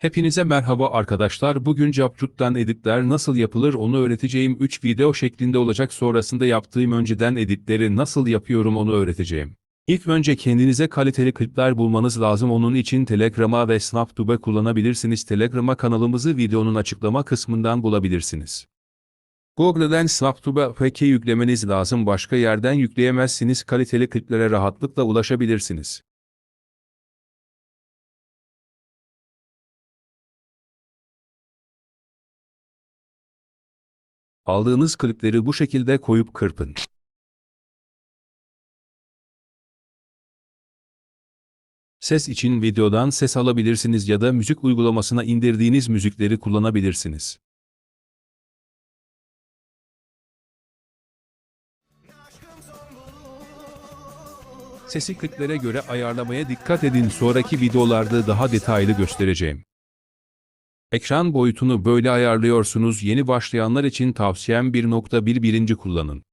Hepinize merhaba arkadaşlar. Bugün CapCut'tan editler nasıl yapılır onu öğreteceğim 3 video şeklinde olacak. Sonrasında yaptığım önceden editleri nasıl yapıyorum onu öğreteceğim. İlk önce kendinize kaliteli klipler bulmanız lazım. Onun için Telegram'a ve SnapTube kullanabilirsiniz. Telegram'a kanalımızı videonun açıklama kısmından bulabilirsiniz. Google'den SnapTube APK yüklemeniz lazım. Başka yerden yükleyemezsiniz. Kaliteli kliplere rahatlıkla ulaşabilirsiniz. Aldığınız klipleri bu şekilde koyup kırpın. Ses için videodan ses alabilirsiniz ya da müzik uygulamasına indirdiğiniz müzikleri kullanabilirsiniz. Sesi kliplere göre ayarlamaya dikkat edin. Sonraki videolarda daha detaylı göstereceğim. Ekran boyutunu böyle ayarlıyorsunuz. Yeni başlayanlar için tavsiyem 1.1 birinci kullanın.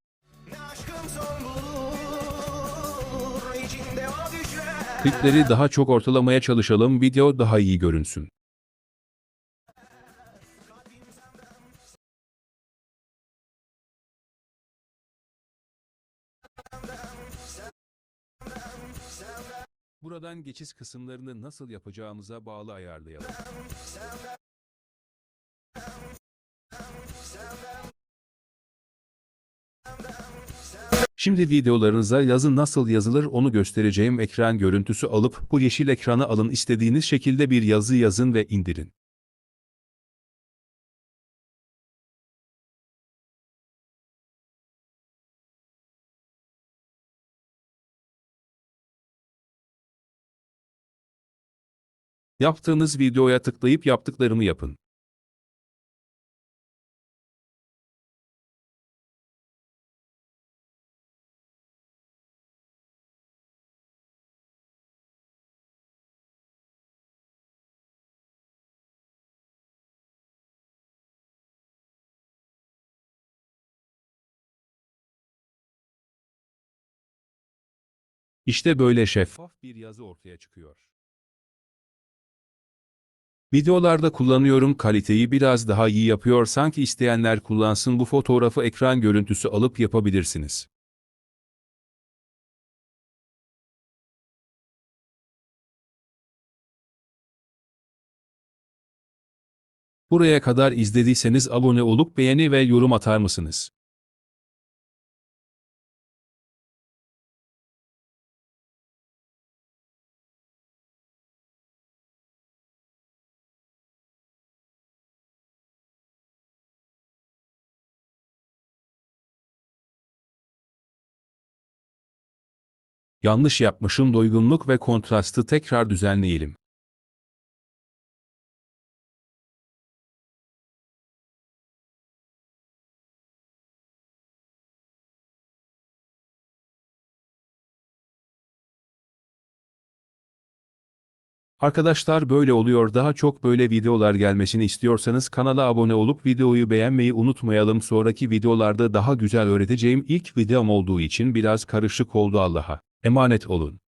Klipleri daha çok ortalamaya çalışalım. Video daha iyi görünsün. Buradan geçiş kısımlarını nasıl yapacağımıza bağlı ayarlayalım. Şimdi videolarınıza yazı nasıl yazılır onu göstereceğim ekran görüntüsü alıp bu yeşil ekranı alın istediğiniz şekilde bir yazı yazın ve indirin. Yaptığınız videoya tıklayıp yaptıklarımı yapın. İşte böyle şeffaf bir yazı ortaya çıkıyor. Videolarda kullanıyorum kaliteyi biraz daha iyi yapıyor sanki isteyenler kullansın bu fotoğrafı ekran görüntüsü alıp yapabilirsiniz. Buraya kadar izlediyseniz abone olup beğeni ve yorum atar mısınız? Yanlış yapmışım doygunluk ve kontrastı tekrar düzenleyelim. Arkadaşlar böyle oluyor daha çok böyle videolar gelmesini istiyorsanız kanala abone olup videoyu beğenmeyi unutmayalım sonraki videolarda daha güzel öğreteceğim ilk videom olduğu için biraz karışık oldu Allah'a. Emanet olun.